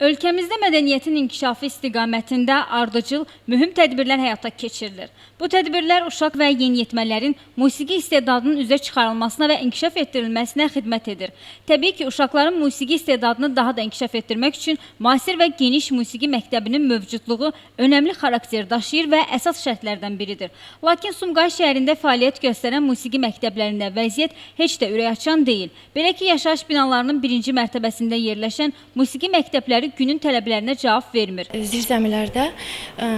Ölkəmizdə mədəniyyətin inkişafı istiqamətində ardıcıl mühüm tədbirlər həyata keçirilir. Bu tədbirlər uşaq və yeniyetmələrin musiqi istedadının üzə çıxarılmasına və inkişaf etdirilməsinə xidmət edir. Təbii ki, uşaqların musiqi istedadını daha da inkişaf etdirmək üçün müasir və geniş musiqi məktəbinin mövcudluğu önəmli xarakter daşıyır və əsas şərtlərdən biridir. Lakin Sumqayıt şəhərində fəaliyyət göstərən musiqi məktəblərində vəziyyət heç də ürəkaçan deyil. Belə ki, yaşayış binalarının birinci mərtəbəsində yerləşən musiqi məktəbləri günün tələblərinə cavab vermir. Zirzəmilərdə ə,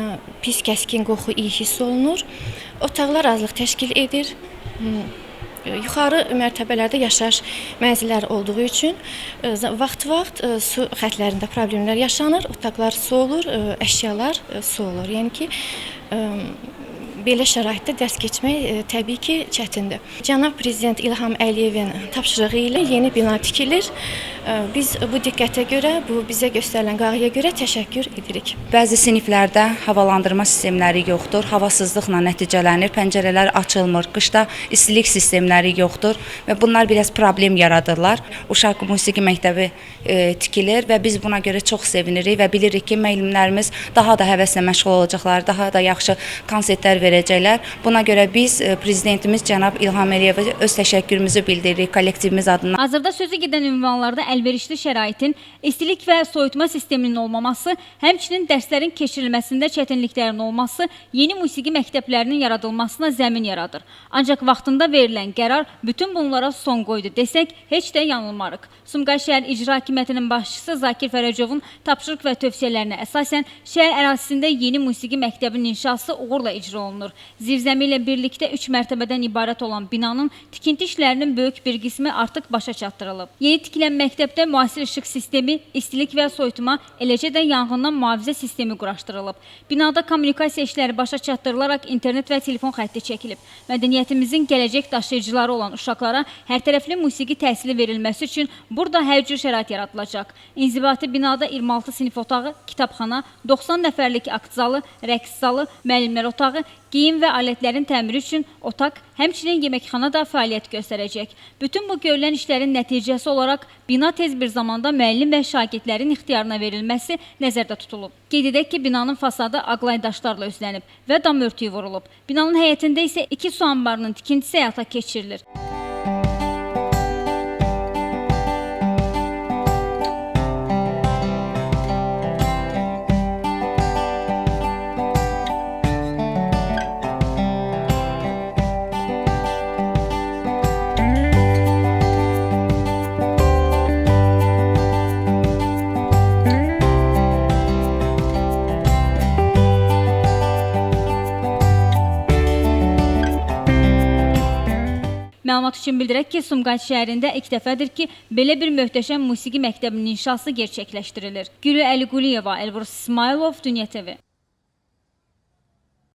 pis kəskin qoxu iyi hiss olunur. Otaqlar azlıq təşkil edir. Hmm, Yuxarı mərtəbələrdə yaşayış mənzilləri olduğu üçün vaxt-vaxt ə, su xətlərində problemlər yaşanır. Otaqlar su olur, əşyalar su olur. Yəni ki, belə şəraitdə dərs keçmək təbii ki, çətindir. Cənab prezident İlham Əliyevin tapşırığı ilə yeni bina tikilir. Ə, Biz bu diqqətə görə, bu bizə göstərilən qayğıya görə təşəkkür edirik. Bəzi siniflərdə havalandırma sistemləri yoxdur, havasızlıqla nəticələnir, pəncərələr açılmır, qışda istilik sistemləri yoxdur və bunlar biraz problem yaradırlar. Uşaq musiqi məktəbi e, tikilir və biz buna görə çox sevinirik və bilirik ki, müəllimlərimiz daha da həvəslə məşğul olacaqlar, daha da yaxşı konsertlər verəcəklər. Buna görə biz e, prezidentimiz cənab İlham Əliyevə öz təşəkkürümüzü bildiririk kollektivimiz adına. Hazırda sözü gedən ünvanlarda əlverişli şəraitin, istilik və soyutma sisteminin olmaması, həmçinin dərslərin keçirilməsində çətinliklərin olması yeni musiqi məktəblərinin yaradılmasına zəmin yaradır. Ancaq vaxtında verilən qərar bütün bunlara son qoydu desək, heç də yanılmarıq. Sumqayıt şəhər İcra Hakimiyyətinin başçısı Zakir Fərəcovun tapşırıq və tövsiyələrinə əsasən şəhər ərazisində yeni musiqi məktəbinin inşası uğurla icra olunur. Zirzəmi ilə birlikdə 3 mərtəbədən ibarət olan binanın tikinti işlərinin böyük bir qismi artıq başa çatdırılıb. Yeni tikilən məktəbdə müasir işıq sistemi, istilik və soyutma, eləcə də yanğından mühafizə sistemi quraşdırılıb. Binada kommunikasiya işləri başa çatdırılaraq internet və telefon xətti çəkilib. Mədəniyyətimizin gələcək daşıyıcıları olan uşaqlara hərtərəfli musiqi təhsili verilməsi üçün burada hər cür şərait yaradılacaq. İnzibati binada 26 sinif otağı, kitabxana, 90 nəfərlik akt zalı, rəqs zalı, müəllimlər otağı, geyim və alətlərin təmiri üçün otaq, həmçinin yeməkxana da fəaliyyət göstərəcək. Bütün bu görülən işlərin nəticəsi olaraq bina tez bir zamanda müəllim və şagirdlərin ixtiyarına verilməsi nəzərdə tutulub. Qeyd edək ki, binanın fasadı aqlay daşlarla üzlənib və dam örtüyü vurulub. Binanın həyətində isə iki su anbarının tikintisi həyata keçirilir. Məlumat üçün bildirək ki, Sumqayıt şəhərində ilk dəfədir ki, belə bir möhtəşəm musiqi məktəbinin inşası gerçəkləşdirilir. Gülü Əliquliyeva, Elbrus İsmailov, Dünya TV.